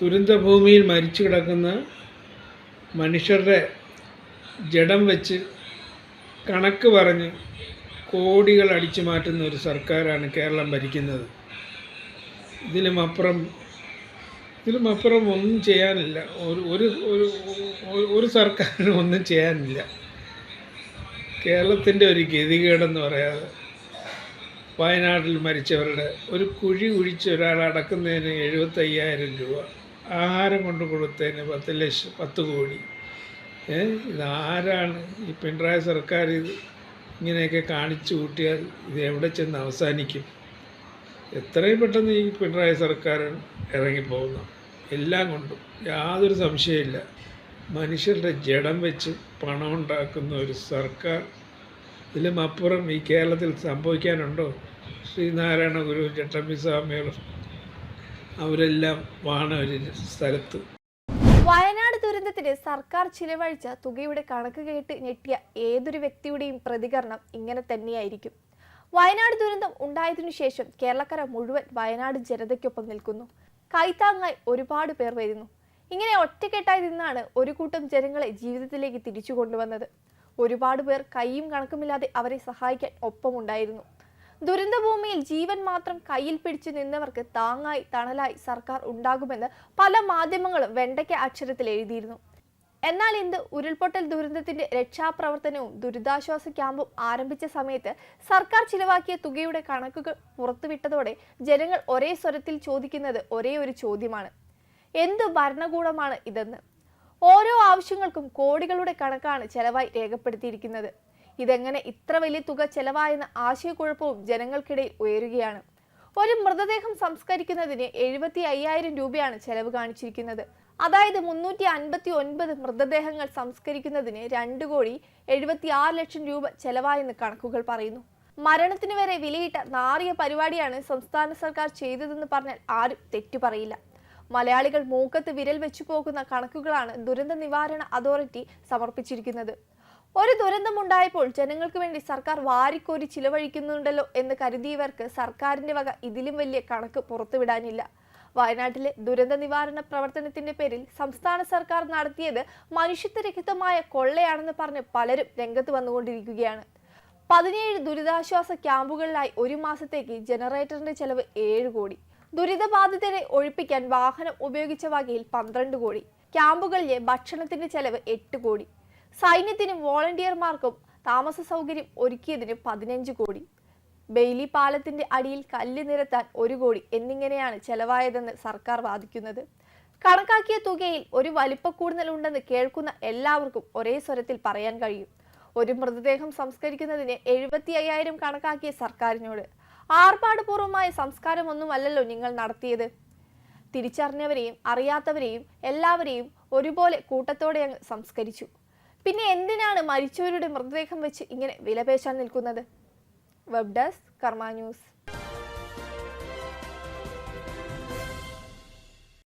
ദുരന്തഭൂമിയിൽ മരിച്ചു കിടക്കുന്ന മനുഷ്യരുടെ ജഡം വെച്ച് കണക്ക് പറഞ്ഞ് കോടികൾ അടിച്ചു മാറ്റുന്ന ഒരു സർക്കാരാണ് കേരളം ഭരിക്കുന്നത്. ഇതിലും അപ്പുറം ഇതിലും അപ്പുറം ഒന്നും ചെയ്യാനില്ല. ഒരു ഒരു ഒരു സർക്കാരിനും ഒന്നും ചെയ്യാനില്ല. കേരളത്തിന്റെ ഒരു ഗതികേടെന്ന് പറയാതെ വയനാട്ടിൽ മരിച്ചവരുടെ ഒരു കുഴി കുഴിച്ച് ഒരാൾ അടക്കുന്നതിന് എഴുപത്തയ്യായിരം രൂപ. ആഹാരം കൊണ്ട് കൊടുത്തതിന് പത്ത് ലക്ഷം പത്ത് കോടി. ഏ ആരാണ് ഈ പിണറായി സർക്കാർ ഇത് ഇങ്ങനെയൊക്കെ കാണിച്ചു കൂട്ടിയാൽ ഇത് എവിടെ ചെന്ന് അവസാനിക്കും? എത്രയും പെട്ടെന്ന് ഈ പിണറായി സർക്കാർ ഇറങ്ങിപ്പോകുന്നു. എല്ലാം കൊണ്ടും യാതൊരു സംശയമില്ല മനുഷ്യരുടെ ജഡം വെച്ച് പണം ഉണ്ടാക്കുന്ന ഒരു സർക്കാർ. ഇതിലും അപ്പുറം ഈ കേരളത്തിൽ സംഭവിക്കാനുണ്ടോ? ശ്രീനാരായണ ഗുരു ചട്ടമ്പി സ്വാമികളും അവരെല്ലാം വാണ ഒരു സ്ഥലത്ത്. വയനാട് ദുരന്തത്തിന് സർക്കാർ ചിലവഴിച്ച തുകയുടെ കണക്ക് കേട്ട് ഞെട്ടിയ ഏതൊരു വ്യക്തിയുടെയും പ്രതികരണം ഇങ്ങനെ തന്നെയായിരിക്കും. വയനാട് ദുരന്തം ഉണ്ടായതിനു ശേഷം കേരളക്കര മുഴുവൻ വയനാട് ജനതയ്ക്കൊപ്പം നിൽക്കുന്നു. കൈത്താങ്ങായി ഒരുപാട് പേർ വരുന്നു. ഇങ്ങനെ ഒറ്റക്കെട്ടായി നിന്നാണ് ഒരു കൂട്ടം ജനങ്ങളെ ജീവിതത്തിലേക്ക് തിരിച്ചു കൊണ്ടുവന്നത്. ഒരുപാട് പേർ കൈയും കണക്കുമില്ലാതെ അവരെ സഹായിക്കാൻ ഒപ്പമുണ്ടായിരുന്നു. ദുരന്തഭൂമിയിൽ ജീവൻ മാത്രം കയ്യിൽ പിടിച്ചു നിന്നവർക്ക് താങ്ങായി തണലായി സർക്കാർ ഉണ്ടാകുമെന്ന് പല മാധ്യമങ്ങളും വെണ്ടയ്ക്ക അക്ഷരത്തിൽ എഴുതിയിരുന്നു. എന്നാൽ ഇന്ന് ഉരുൾപൊട്ടൽ ദുരന്തത്തിന്റെ രക്ഷാപ്രവർത്തനവും ദുരിതാശ്വാസ ക്യാമ്പും ആരംഭിച്ച സമയത്ത് സർക്കാർ ചിലവാക്കിയ തുകയുടെ കണക്കുകൾ പുറത്തുവിട്ടതോടെ ജനങ്ങൾ ഒരേ സ്വരത്തിൽ ചോദിക്കുന്നത് ഒരേ ഒരു ചോദ്യമാണ്. എന്ത് ഭരണകൂടമാണ് ഇതെന്ന്? ഓരോ ആവശ്യങ്ങൾക്കും കോടികളുടെ കണക്കാണ് ചെലവായി രേഖപ്പെടുത്തിയിരിക്കുന്നത്. ഇതെങ്ങനെ ഇത്ര വലിയ തുക ചെലവായെന്ന ആശയക്കുഴപ്പവും ജനങ്ങൾക്കിടയിൽ ഉയരുകയാണ്. ഒരു മൃതദേഹം സംസ്കരിക്കുന്നതിന് എഴുപത്തി അയ്യായിരം രൂപയാണ് ചെലവ് കാണിച്ചിരിക്കുന്നത്. അതായത് മുന്നൂറ്റി അൻപത്തി ഒൻപത് മൃതദേഹങ്ങൾ സംസ്കരിക്കുന്നതിന് രണ്ട് കോടി എഴുപത്തി ആറ് ലക്ഷം രൂപ ചെലവായെന്ന് കണക്കുകൾ പറയുന്നു. മരണത്തിന് വരെ വിലയിട്ട നാറിയ പരിപാടിയാണ് സംസ്ഥാന സർക്കാർ ചെയ്തതെന്ന് പറഞ്ഞാൽ ആരും തെറ്റു പറയില്ല. മലയാളികൾ മൂക്കത്ത് വിരൽ വെച്ചു പോകുന്ന കണക്കുകളാണ് ദുരന്ത നിവാരണ അതോറിറ്റി സമർപ്പിച്ചിരിക്കുന്നത്. ഒരു ദുരന്തമുണ്ടായപ്പോൾ ജനങ്ങൾക്ക് വേണ്ടി സർക്കാർ വാരിക്കോരി ചിലവഴിക്കുന്നുണ്ടല്ലോ എന്ന് കരുതിയവർക്ക് സർക്കാരിന്റെ വക ഇതിലും വലിയ കണക്ക് പുറത്തുവിടാനില്ല. വയനാട്ടിലെ ദുരന്ത നിവാരണ പ്രവർത്തനത്തിന്റെ പേരിൽ സംസ്ഥാന സർക്കാർ നടത്തിയത് മനുഷ്യത്വരഹിതമായ കൊള്ളയാണെന്ന് പറഞ്ഞ് പലരും രംഗത്ത് വന്നുകൊണ്ടിരിക്കുകയാണ്. പതിനേഴ് ദുരിതാശ്വാസ ക്യാമ്പുകളിലായി ഒരു മാസത്തേക്ക് ജനറേറ്ററിന്റെ ചെലവ് ഏഴ് കോടി. ദുരിതബാധിതരെ ഒഴിപ്പിക്കാൻ വാഹനം ഉപയോഗിച്ച വകയിൽ പന്ത്രണ്ട് കോടി. ക്യാമ്പുകളിലെ ഭക്ഷണത്തിന്റെ ചെലവ് എട്ട് കോടി. സൈന്യത്തിനും വോളണ്ടിയർമാർക്കും താമസ സൗകര്യം ഒരുക്കിയതിന് പതിനഞ്ച് കോടി. ബെയ്ലി പാലത്തിന്റെ അടിയിൽ കല്ല് നിരത്താൻ ഒരു കോടി എന്നിങ്ങനെയാണ് ചെലവായതെന്ന് സർക്കാർ വാദിക്കുന്നത്. കണക്കാക്കിയ തുകയിൽ ഒരു വലിപ്പക്കൂടുതൽ ഉണ്ടെന്ന് കേൾക്കുന്ന എല്ലാവർക്കും ഒരേ സ്വരത്തിൽ പറയാൻ കഴിയും. ഒരു മൃതദേഹം സംസ്കരിക്കുന്നതിന് എഴുപത്തി അയ്യായിരം കണക്കാക്കിയ സർക്കാരിനോട് ആർഭാടപൂർവമായ സംസ്കാരമൊന്നുമല്ലല്ലോ നിങ്ങൾ നടത്തിയത്. തിരിച്ചറിഞ്ഞവരെയും അറിയാത്തവരെയും എല്ലാവരെയും ഒരുപോലെ കൂട്ടത്തോടെ അങ്ങ് സംസ്കരിച്ചു. പിന്നെ എന്തിനാണ് മരിച്ചവരുടെ മൃതദേഹം വെച്ച് ഇങ്ങനെ വിലപേശാൻ നിൽക്കുന്നത്? വെബ് ഡെസ്ക് കർമ്മ ന്യൂസ്